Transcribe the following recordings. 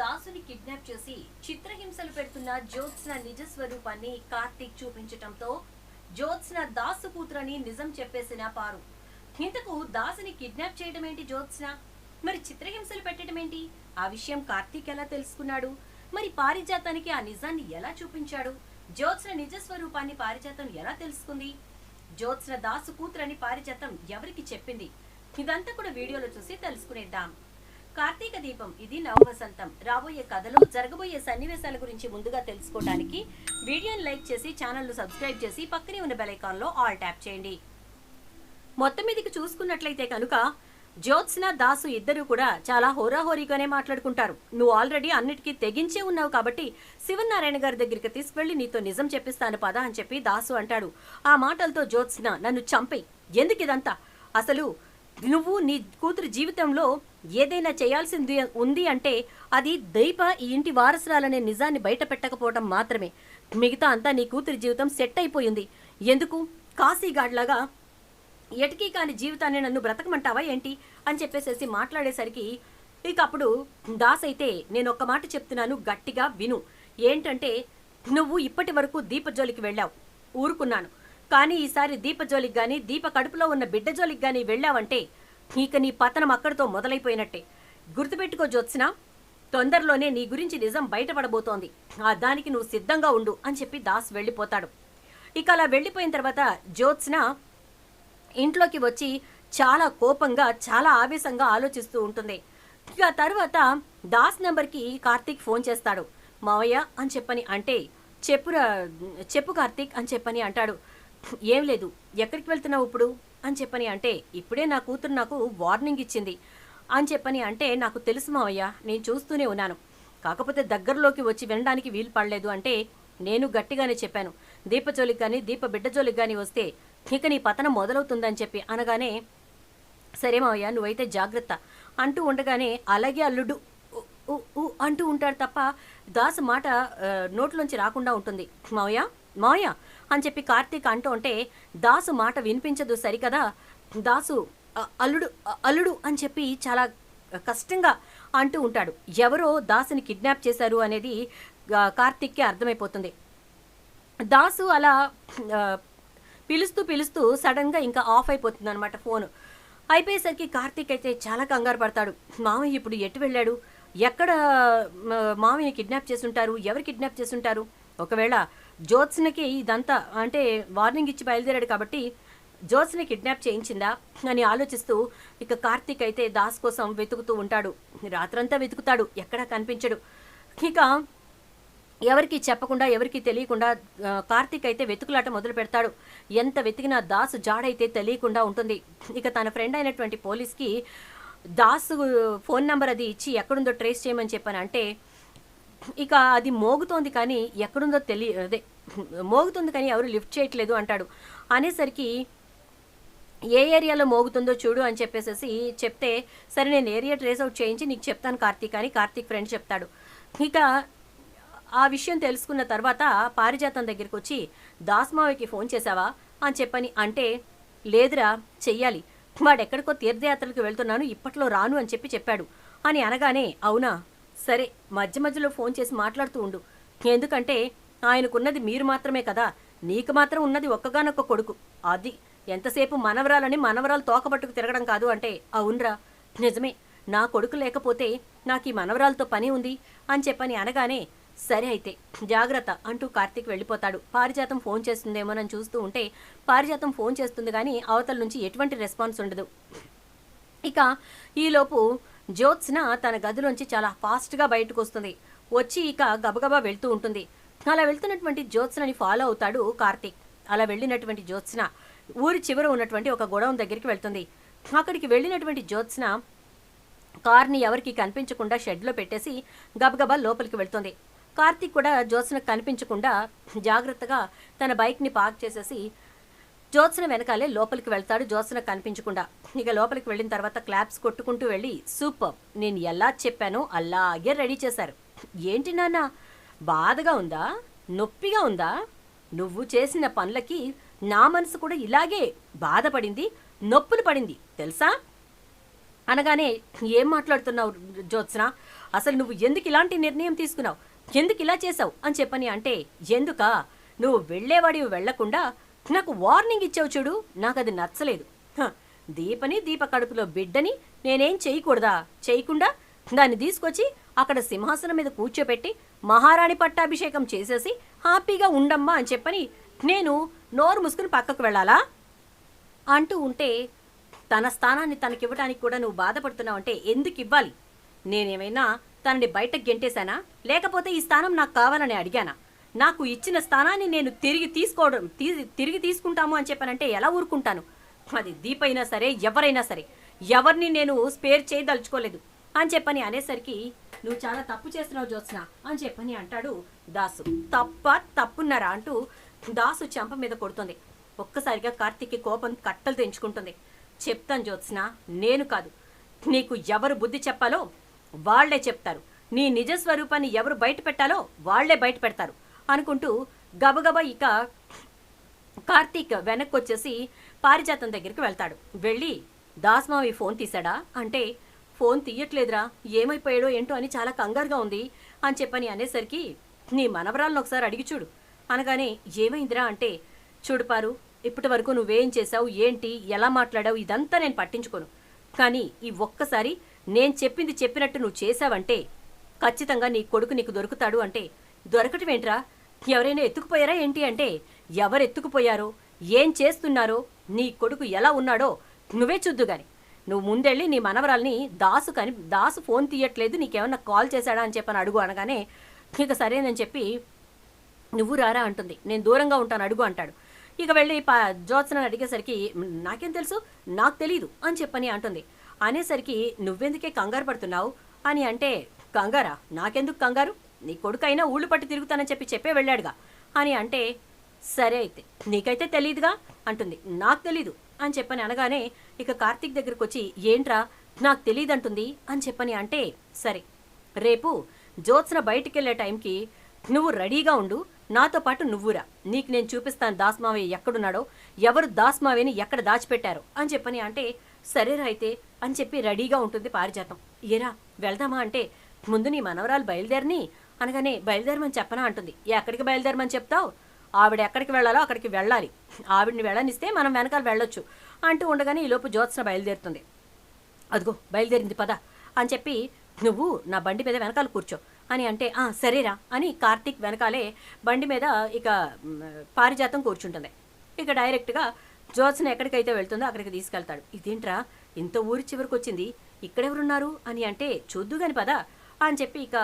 దాసుని కిడ్నాప్ చేసి చిత్రహింసలు పెడుతున్న జ్యోత్స్న నిజ స్వరూపాన్ని కార్తీక్ చూపించటంతో జ్యోత్స్న దాసు కూతురని నిజం చెప్పేసిన పారు. ఇంతకు దాసుని కిడ్నాప్ చేయడం ఏంటి జ్యోత్స్న? మరి చిత్రహింసలు పెట్టడం ఏంటి ఆ విషయం కార్తీక్ ఎలా తెలుసుకున్నాడు? మరి పారిజాతానికి ఆ నిజాన్ని ఎలా చూపించాడు? జ్యోత్స్న నిజ స్వరూపాన్ని పారిజాతం ఎలా తెలుసుకుంది? జ్యోత్స్న దాసు కూతురని పారిజాతం ఎవరికి చెప్పింది? ఇదంతా కూడా వీడియోలో చూసి తెలుసుకునేద్దాం. కార్తీక దీపం ఇది నవవసంతం. రాబోయే కథలు జరగబోయే సన్నివేశాల గురించి ముందుగా తెలుసుకోవడానికి వీడియోని లైక్ చేసి ఛానల్ను సబ్స్క్రైబ్ చేసి పక్కనే ఉన్న బెలైకాన్లో ఆల్ ట్యాప్ చేయండి. మొత్తం మీదకి చూసుకున్నట్లయితే కనుక జ్యోత్స్న దాసు ఇద్దరు కూడా చాలా హోరాహోరీగానే మాట్లాడుకుంటారు. నువ్వు ఆల్రెడీ అన్నిటికీ తెగించే ఉన్నావు కాబట్టి శివనారాయణ గారి దగ్గరికి తీసుకువెళ్ళి నీతో నిజం చెప్పిస్తాను పద అని చెప్పి దాసు అంటాడు. ఆ మాటలతో జ్యోత్స్న నన్ను చంపే ఎందుకు ఇదంతా అసలు నువ్వు నీ కూతురు జీవితంలో ఏదైనా చేయాల్సింది ఉంది అంటే అది దైప ఈ ఇంటి వారసురాలనే నిజాన్ని బయట పెట్టకపోవడం మాత్రమే. మిగతా అంతా నీ కూతురి జీవితం సెట్ అయిపోయింది. ఎందుకు? కాశీగాడ్లాగా ఎటికీ కాని జీవితాన్ని నన్ను బ్రతకమంటావా ఏంటి? అని చెప్పేసేసి మాట్లాడేసరికి ఇక అప్పుడు దాస్ అయితే నేను ఒక్క మాట చెప్తున్నాను గట్టిగా విను. ఏంటంటే నువ్వు ఇప్పటి వరకు దీపజోలికి వెళ్ళావు. ఊరుకున్నాను. కానీ ఈసారి దీపజోలికి కానీ దీప కడుపులో ఉన్న బిడ్డ జోలికి కానీ వెళ్ళావంటే ఇక నీ పతనం అక్కడితో మొదలైపోయినట్టే. గుర్తుపెట్టుకో జ్యోత్స్న తొందరలోనే నీ గురించి నిజం బయటపడబోతోంది. ఆ దానికి నువ్వు సిద్ధంగా ఉండు అని చెప్పి దాస్ వెళ్ళిపోతాడు. ఇక అలా వెళ్ళిపోయిన తర్వాత జ్యోత్స్న ఇంట్లోకి వచ్చి చాలా కోపంగా చాలా ఆవేశంగా ఆలోచిస్తూ ఉంటుంది. ఇక తర్వాత దాస్ నెంబర్కి కార్తీక్ ఫోన్ చేస్తాడు. మావయ్య అని చెప్పని అంటే చెప్పురా చెప్పు కార్తీక్ అని చెప్పని అంటాడు. ఏం లేదు ఎక్కడికి వెళ్తున్నావు ఇప్పుడు? అని చెప్పని అంటే ఇప్పుడే నా కూతురు నాకు వార్నింగ్ ఇచ్చింది. అని చెప్పని అంటే నాకు తెలుసు మావయ్య నేను చూస్తూనే ఉన్నాను. కాకపోతే దగ్గరలోకి వచ్చి వినడానికి వీలు పడలేదు అంటే నేను గట్టిగానే చెప్పాను. దీపజోలికి కానీ దీప బిడ్డజోలికి కానీ వస్తే ఇక నీ పతనం మొదలవుతుందని చెప్పి అనగానే సరే మావయ్య నువ్వైతే జాగ్రత్త. అంటూ ఉండగానే అలాగే అల్లుడు అంటూ ఉంటాడు తప్ప దాసు మాట నోట్లోంచి రాకుండా ఉంటుంది. మావయ్య? మావయ్య అని చెప్పి కార్తీక్ అంటూ ఉంటే దాసు మాట వినిపించదు సరికదా? దాసు అల్లుడు అల్లుడు అని చెప్పి చాలా కష్టంగా అంటూ ఉంటాడు. ఎవరో దాసుని కిడ్నాప్ చేశారు అనేది ఆ, కార్తీక్కి అర్థమైపోతుంది. దాసు అలా పిలుస్తూ పిలుస్తూ సడన్గా ఇంకా ఆఫ్ అయిపోతుంది అనమాట ఫోన్. అయిపోయేసరికి కార్తీక్ అయితే చాలా కంగారు పడతాడు. మామయ్య ఇప్పుడు ఎటు వెళ్ళాడు? ఎక్కడ మామయ్య కిడ్నాప్ చేసుంటారు ఎవరు కిడ్నాప్ చేసుంటారు ఒకవేళ జ్యోత్స్నకి ఇదంతా అంటే వార్నింగ్ ఇచ్చి బయలుదేరాడు కాబట్టి జ్యోత్స్ని కిడ్నాప్ చేయించిందా అని ఆలోచిస్తూ ఇక కార్తీక్ అయితే దాస్ కోసం వెతుకుతూ ఉంటాడు. రాత్రంతా వెతుకుతాడు. ఎక్కడా కనిపించడు. ఇక ఎవరికి చెప్పకుండా ఎవరికి తెలియకుండా కార్తీక్ అయితే వెతుకులాట మొదలు పెడతాడు. ఎంత వెతికినా దాసు జాడైతే తెలియకుండా ఉంటుంది. ఇక తన ఫ్రెండ్ అయినటువంటి పోలీస్కి దాసు ఫోన్ నెంబర్ అది ఇచ్చి ఎక్కడుందో ట్రేస్ చేయమని చెప్పాను అంటే ఇక అది మోగుతోంది కానీ ఎక్కడుందో తెలియ అదే మోగుతుంది కానీ ఎవరు లిఫ్ట్ చేయట్లేదు అంటాడు. అనేసరికి ఏ ఏరియాలో మోగుతుందో చూడు అని చెప్పేసి చెప్తే సరే నేను ఏరియా ట్రేస్ అవుట్ చేయించి నీకు చెప్తాను కార్తీక్ అని కార్తీక్ ఫ్రెండ్ చెప్తాడు. ఇక ఆ విషయం తెలుసుకున్న తర్వాత పారిజాతం దగ్గరికి వచ్చి దాస్మావికి ఫోన్ చేశావా అని చెప్పని అంటే లేదురా చెయ్యాలి. వాడెక్కడికో తీర్థయాత్రలకు వెళ్తున్నాను ఇప్పట్లో రాను అని చెప్పి చెప్పాడు. అని అనగానే అవునా సరే మధ్య మధ్యలో ఫోన్ చేసి మాట్లాడుతూ ఉండు. ఎందుకంటే ఆయనకున్నది మీరు మాత్రమే కదా. నీకు మాత్రం ఉన్నది ఒక్కగానొక్క కొడుకు. అది ఎంతసేపు మనవరాలని మనవరాలు తోకబట్టుకు తిరగడం కాదు అంటే అవునరా? నిజమే. నా కొడుకు లేకపోతే నాకు ఈ మనవరాలతో పని ఉంది అని చెప్పని అనగానే సరే అయితే జాగ్రత్త అంటూ కార్తీక్ వెళ్ళిపోతాడు. పారిజాతం ఫోన్ చేస్తుందేమోనని చూస్తూ ఉంటే పారిజాతం ఫోన్ చేస్తుంది కానీ అవతల నుంచి ఎటువంటి రెస్పాన్స్ ఉండదు. ఇక ఈలోపు జ్యోత్స్న తన గదిలోంచి చాలా ఫాస్ట్గా బయటకు వస్తుంది వచ్చి ఇక గబగబా వెళ్తూ ఉంటుంది. అలా వెళ్తున్నటువంటి జ్యోత్స్నని ఫాలో అవుతాడు కార్తీక్. అలా వెళ్ళినటువంటి జ్యోత్స్న ఊరి చివర ఉన్నటువంటి ఒక గొడవం దగ్గరికి వెళ్తుంది. అక్కడికి వెళ్ళినటువంటి జ్యోత్స్న కార్ని ఎవరికి కనిపించకుండా షెడ్లో పెట్టేసి గబగబా లోపలికి వెళ్తుంది. కార్తీక్ కూడా జ్యోత్స్నకు కనిపించకుండా జాగ్రత్తగా తన బైక్ని పార్క్ చేసేసి జ్యోత్సన వెనకాలే లోపలికి వెళ్తాడు జ్యోత్సన కనిపించకుండా. ఇక లోపలికి వెళ్ళిన తర్వాత క్లాప్స్ కొట్టుకుంటూ వెళ్ళి సూపర్ నేను ఎలా చెప్పానో అలాగే రెడీ చేశారు. ఏంటి నాన్న బాధగా ఉందా? నొప్పిగా ఉందా? నువ్వు చేసిన పనులకి నా మనసు కూడా ఇలాగే బాధపడింది నొప్పులు పడింది తెలుసా? అనగానే ఏం మాట్లాడుతున్నావు జ్యోత్సన? అసలు నువ్వు ఎందుకు ఇలాంటి నిర్ణయం తీసుకున్నావు? ఎందుకు ఇలా చేసావు అని చెప్పని అంటే ఎందుకా? నువ్వు వెళ్ళేవాడివి వెళ్ళకుండా నాకు వార్నింగ్ ఇచ్చావు చూడు నాకు అది నచ్చలేదు దీపని దీప కడుపులో బిడ్డని నేనేం చేయకూడదా? చేయకుండా దాన్ని తీసుకొచ్చి అక్కడ సింహాసనం మీద కూర్చోపెట్టి మహారాణి పట్టాభిషేకం చేసేసి హ్యాపీగా ఉండమ్మా అని చెప్పని నేను నోరు ముసుకుని పక్కకు వెళ్ళాలా? అంటూ ఉంటే తన స్థానాన్ని తనకివ్వడానికి కూడా నువ్వు బాధపడుతున్నావు అంటే ఎందుకు ఇవ్వాలి? నేనేమైనా తనని బయటకు గెంటేశానా? లేకపోతే ఈ స్థానం నాకు కావాలని అడిగానా? నాకు ఇచ్చిన స్థానాన్ని నేను తిరిగి తీసుకోవడం తిరిగి తీసుకుంటాము అని చెప్పానంటే ఎలా ఊరుకుంటాను? అది దీపైనా సరే ఎవరైనా సరే ఎవరిని నేను స్పేర్ చేయదలుచుకోలేదు అని చెప్పని అనేసరికి నువ్వు చాలా తప్పు చేస్తున్నావు జ్యోత్స్న అని చెప్పని అంటాడు దాసు. తప్ప తప్పున్నారా? అంటూ దాసు చెంప మీద కొడుతుంది. ఒక్కసారిగా కార్తీక్కి కోపం కట్టలు తెంచుకుంటుంది. చెప్తాను జ్యోత్స్న నేను కాదు. నీకు ఎవరు బుద్ధి చెప్పాలో వాళ్ళే చెప్తారు. నీ నిజ స్వరూపాన్ని ఎవరు బయట పెట్టాలో వాళ్ళే బయట పెడతారు అనుకుంటూ గబగబా ఇక కార్తీక్ వెనక్కి వచ్చేసి పారిజాతం దగ్గరికి వెళ్తాడు. వెళ్ళి దాస్మావి ఫోన్ తీశాడా? అంటే ఫోన్ తీయట్లేదురా ఏమైపోయాడో ఏంటో అని చాలా కంగారుగా ఉంది అని చెప్పని అనేసరికి నీ మనవరాలను ఒకసారి అడిగి చూడు. అనగానే ఏమైందిరా? అంటే చూడు పారు ఇప్పటి వరకు నువ్వేం చేశావు ఏంటి ఎలా మాట్లాడావు ఇదంతా నేను పట్టించుకోను. కానీ ఈ ఒక్కసారి నేను చెప్పింది చెప్పినట్టు నువ్వు చేశావంటే ఖచ్చితంగా నీ కొడుకు నీకు దొరుకుతాడు అంటే దొరకటం ఏంట్రా? ఎవరైనా ఎత్తుకుపోయారా ఏంటి అంటే ఎవరు ఎత్తుకుపోయారో? ఏం చేస్తున్నారో? నీ కొడుకు ఎలా ఉన్నాడో నువ్వే చూద్దు గాని. నువ్వు ముందెళ్ళి నీ మనవరాల్ని దాసు కని దాసు ఫోన్ తీయట్లేదు నీకేమన్నా కాల్ చేశాడా అని చెప్పని అడుగు అనగానే ఇక సరేనని చెప్పి నువ్వు రారా అంటుంది. నేను దూరంగా ఉంటాను అడుగు అంటాడు. ఇక వెళ్ళి పా జ్యోత్సనని అడిగేసరికి నాకేం తెలుసు? నాకు తెలీదు అని చెప్పని అంటుంది. అనేసరికి నువ్వెందుకే కంగారు పడుతున్నావు? అని అంటే కంగారా? నాకెందుకు కంగారు? నీ కొడుకైనా ఊళ్ళు పట్టి తిరుగుతానని చెప్పి చెప్పే వెళ్ళాడుగా. అని అంటే సరే అయితే నీకైతే తెలీదుగా? అంటుంది. నాకు తెలీదు అని చెప్పని అనగానే ఇక కార్తీక్ దగ్గరకు వచ్చి ఏంట్రా నాకు తెలియదంటుంది అని చెప్పని అంటే సరే రేపు జ్యోత్స్న బయటికి వెళ్ళే టైంకి నువ్వు రెడీగా ఉండు నాతో పాటు నువ్వురా. నీకు నేను చూపిస్తాను దాస్మావయ్య ఎక్కడున్నాడో ఎవరు దాస్మావేని ఎక్కడ దాచిపెట్టారో అని చెప్పని అంటే సరేరా అయితే అని చెప్పి రెడీగా ఉంటుంది పారిజాతం. ఏరా వెళ్దామా అంటే ముందు నీ మనవరాలు బయలుదేరిని అనగానే బయలుదేరమని చెప్పనా అంటుంది. ఎక్కడికి బయలుదేరమని చెప్తావు? ఆవిడ ఎక్కడికి వెళ్ళాలో అక్కడికి వెళ్ళాలి. ఆవిడని వెళ్ళనిస్తే మనం వెనకాల వెళ్ళొచ్చు అంటూ ఉండగానే ఈలోపు జ్యోత్స్న బయలుదేరుతుంది. అదిగో బయలుదేరింది పద అని చెప్పి నువ్వు నా బండి మీద వెనకాల కూర్చో అని అంటే ఆ సరేరా అని కార్తీక్ వెనకాలే బండి మీద ఇక పారిజాతం కూర్చుంటుంది. ఇక డైరెక్ట్గా జ్యోత్స్న ఎక్కడికైతే వెళ్తుందో అక్కడికి తీసుకెళ్తాడు. ఇదేంట్రా ఇంత ఊరి చివరికి వచ్చింది ఇక్కడెవరున్నారు? అని అంటే చూద్దు గాని పదా అని చెప్పి ఇక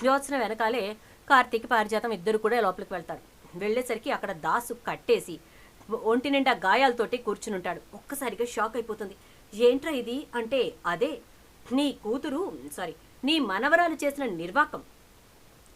జ్యోత్స్న వెనకాలే కార్తీక్ పారిజాతం ఇద్దరు కూడా లోపలికి వెళ్తారు. వెళ్ళేసరికి అక్కడ దాసు కట్టేసి ఒంటి నిండా గాయాలతోటి కూర్చుని ఉంటాడు ఒక్కసారిగా షాక్ అయిపోతుంది. ఏంట్రా ఇది? అంటే అదే నీ కూతురు సారీ నీ మనవరాలు చేసిన నిర్వాకం.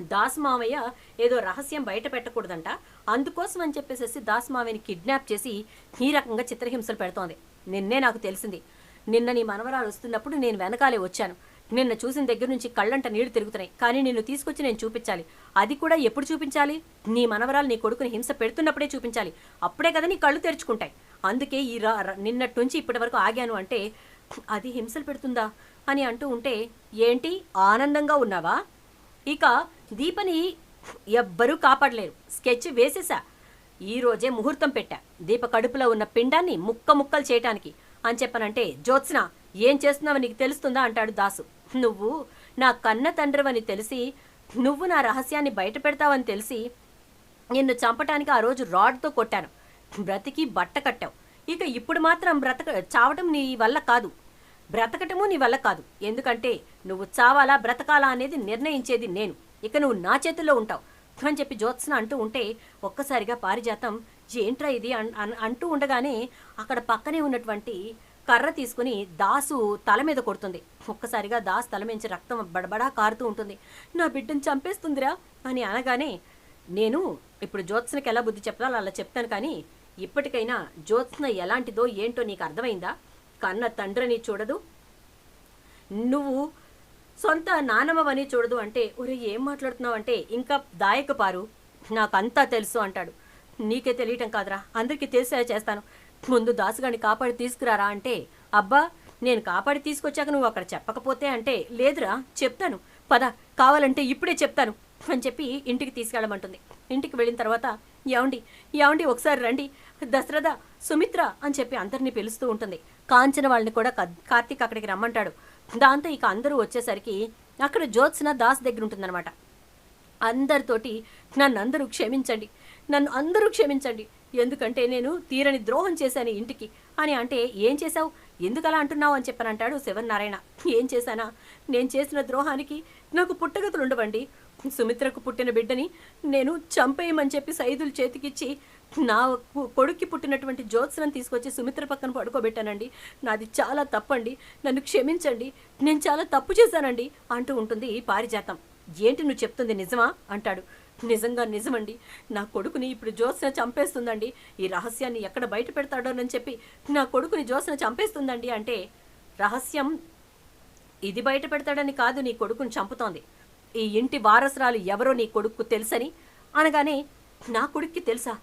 దాస్ మావయ్య ఏదో రహస్యం బయట పెట్టకూడదంట. అందుకోసం అని చెప్పేసి దాస్ మావయ్యని కిడ్నాప్ చేసి ఈ రకంగా చిత్రహింసలు పెడుతోంది. నిన్నే నాకు తెలిసింది. నిన్న నీ మనవరాలు వస్తున్నప్పుడు నేను వెనకాలే వచ్చాను. నిన్న చూసిన దగ్గర నుంచి కళ్ళంట నీళ్ళు తిరుగుతున్నాయి. కానీ నిన్ను తీసుకొచ్చి నేను చూపించాలి. అది కూడా ఎప్పుడు చూపించాలి? నీ మనవరాలు నీ కొడుకుని హింస పెడుతున్నప్పుడే చూపించాలి. అప్పుడే కదా నీ కళ్ళు తెరుచుకుంటాయి. అందుకే ఈ రా ర- నిన్నటి నుంచి ఇప్పటి వరకు ఆగాను అంటే అది హింసలు పెడుతుందా? అని అంటూ ఉంటే ఏంటి? ఆనందంగా ఉన్నావా? ఇక దీపని ఎవ్వరూ కాపాడలేరు. స్కెచ్ వేసేసా. ఈ రోజే ముహూర్తం పెట్టా. దీప కడుపులో ఉన్న పిండాన్ని ముక్క ముక్కలు చేయటానికి. అని చెప్పనంటే జ్యోత్స్న ఏం చేస్తున్నావో నీకు తెలుస్తుందా? అంటాడు దాసు. నువ్వు నా కన్న తండ్రివని తెలిసి నువ్వు నా రహస్యాన్ని బయట పెడతావని తెలిసి నిన్ను చంపటానికి ఆ రోజు రాడ్తో కొట్టాను. బ్రతికి బట్ట కట్టావు. ఇక ఇప్పుడు మాత్రం బ్రతక చావటం నీ వల్ల కాదు. బ్రతకటము నీ వల్ల కాదు. ఎందుకంటే నువ్వు చావాలా బ్రతకాలా అనేది నిర్ణయించేది నేను. ఇక నువ్వు నా చేతుల్లో ఉంటావు అని చెప్పి జ్యోత్స్న అంటూ ఉంటే ఒక్కసారిగా పారిజాతం ఏంట్రా ఇది? అన్- అన్- అంటూ ఉండగానే అక్కడ పక్కనే ఉన్నటువంటి కర్ర తీసుకుని దాసు తల మీద కొడుతుంది. ఒక్కసారిగా దాసు తల మించి రక్తం బడబడా కారుతూ ఉంటుంది. నా బిడ్డను చంపేస్తుందిరా అని అనగానే నేను ఇప్పుడు జ్యోత్స్నకి ఎలా బుద్ధి చెప్పాలో అలా చెప్తాను కానీ ఇప్పటికైనా జ్యోత్స్న ఎలాంటిదో ఏంటో నీకు అర్థమైందా? కన్న తండ్రిని చూడదు. నువ్వు సొంత నానమ్మవని చూడదు అంటే ఒరే ఏం మాట్లాడుతున్నావు అంటే ఇంకా దాయకపారు. నాకంతా తెలుసు అంటాడు. నీకే తెలియటం కాదురా. అందరికీ తెలిసే చేస్తాను. ముందు దాసుగాని కాపాడి తీసుకురారా అంటే అబ్బా నేను కాపాడి తీసుకొచ్చాక నువ్వు అక్కడ చెప్పకపోతే అంటే లేదురా చెప్తాను. పద కావాలంటే ఇప్పుడే చెప్తాను అని చెప్పి ఇంటికి తీసుకెళ్ళమంటుంది. ఇంటికి వెళ్ళిన తర్వాత ఏమండి ఏమండి ఒకసారి రండి దశరథ సుమిత్ర అని చెప్పి అందరినీ పిలుస్తూ ఉంటుంది. కాంచన వాళ్ళని కూడా క- కార్తీక్ అక్కడికి రమ్మంటాడు. దాంతో ఇక అందరూ వచ్చేసరికి అక్కడ జ్యోత్స్న దాస్ దగ్గర ఉంటుందన్నమాట. అందరితోటి నన్ను అందరూ క్షమించండి నన్ను అందరూ క్షమించండి ఎందుకంటే నేను తీరని ద్రోహం చేశాను ఇంటికి. అని అంటే ఏం చేశావు? ఎందుకలా అంటున్నావు అని చెప్పనంటాడు శివనారాయణ ఏం చేశానా? నేను చేసిన ద్రోహానికి నాకు పుట్టగతులు ఉండవండి. సుమిత్రకు పుట్టిన బిడ్డని నేను చంపేయమని చెప్పి సైదులు చేతికిచ్చి నా కొడుక్కి పుట్టినటువంటి జ్యోత్సనం తీసుకొచ్చి సుమిత్ర పక్కన పడుకోబెట్టానండి. నాది చాలా తప్పండి. నన్ను క్షమించండి. నేను చాలా తప్పు చేశానండి అంటూ ఉంటుంది పారిజాతం. ఏంటి నువ్వు చెప్తుంది నిజమా? అంటాడు. నిజంగా నిజమండి. నా కొడుకుని ఇప్పుడు జ్యోత్స్న చంపేస్తుందండి. ఈ రహస్యాన్ని ఎక్కడ బయట పెడతాడోనని చెప్పి నా కొడుకుని జ్యోత్స్న చంపేస్తుందండి అంటే రహస్యం ఇది బయట పెడతాడని కాదు నీ కొడుకుని చంపుతోంది. ఈ ఇంటి వారసురాలు ఎవరో నీ కొడుకు తెలుసని అనగానే నా కొడుక్కి తెలుసా?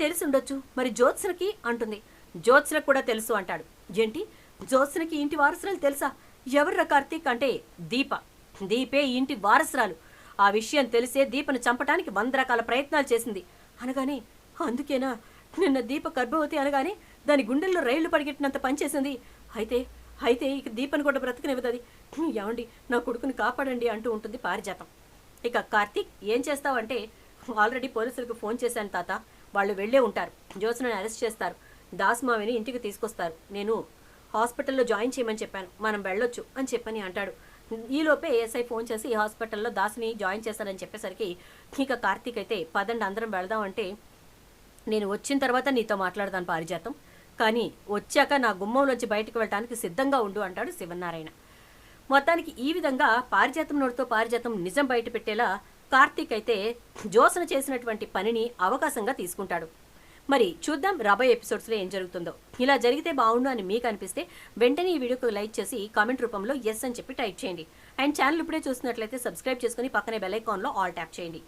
తెలుసుండొచ్చు. మరి జ్యోత్స్నకి అంటుంది. జ్యోత్స్నకు కూడా తెలుసు అంటాడు. ఏంటి? జ్యోత్స్నకి ఇంటి వారసురాలు తెలుసా? ఎవర్రా కార్తీక్ అంటే దీప. దీపే ఇంటి వారసురాలు. ఆ విషయం తెలిసే దీపను చంపటానికి వంద రకాల ప్రయత్నాలు చేసింది. అనగానే అందుకేనా? నిన్న దీప గర్భవతి అనగానే దాని గుండెల్లో రైళ్ళు పడిగెట్టినంత పనిచేసింది అయితే అయితే ఇక దీపను కూడా బ్రతకనివ్వదది. ఏమండి నా కొడుకుని కాపాడండి అంటూ ఉంటుంది పారిజాతం. ఇక కార్తీక్ ఏం చేస్తావంటే ఆల్రెడీ పోలీసులకు ఫోన్ చేశాను తాత. వాళ్ళు వెళ్ళే ఉంటారు. జ్యోత్స్నని అరెస్ట్ చేస్తారు. దాస్మావిని ఇంటికి తీసుకొస్తారు. నేను హాస్పిటల్లో జాయిన్ చేయమని చెప్పాను. మనం వెళ్ళొచ్చు అని చెప్పని అంటాడు. ఈలోపే ఏఎస్ఐ ఫోన్ చేసి ఈ హాస్పిటల్లో దాస్ని జాయిన్ చేశారని చెప్పేసరికి ఇక కార్తీక్ అయితే పదండి అందరం వెళదాం అంటే నేను వచ్చిన తర్వాత నీతో మాట్లాడతాను పారిజాతం. కానీ వచ్చాక నా గుమ్మంలోంచి బయటకు వెళ్ళడానికి సిద్ధంగా ఉండు అంటాడు శివనారాయణ మొత్తానికి ఈ విధంగా పారిజాతం నోటితో పారిజాతం నిజం బయట పెట్టేలా కార్తీక్ అయితే జోసన చేసినటువంటి పనిని అవకాశంగా తీసుకుంటాడు. మరి చూద్దాం రాబోయే ఎపిసోడ్స్లో ఏం జరుగుతుందో. ఇలా జరిగితే బాగుండు అని మీకు అనిపిస్తే వెంటనే ఈ వీడియోకి లైక్ చేసి కామెంట్ రూపంలో ఎస్ అని చెప్పి టైప్ చేయండి. అండ్ ఛానల్ ఇప్పుడే చూసినట్లయితే సబ్స్క్రైబ్ చేసుకుని పక్కనే బెల్ ఐకాన్లో ఆల్ ట్యాప్ చేయండి.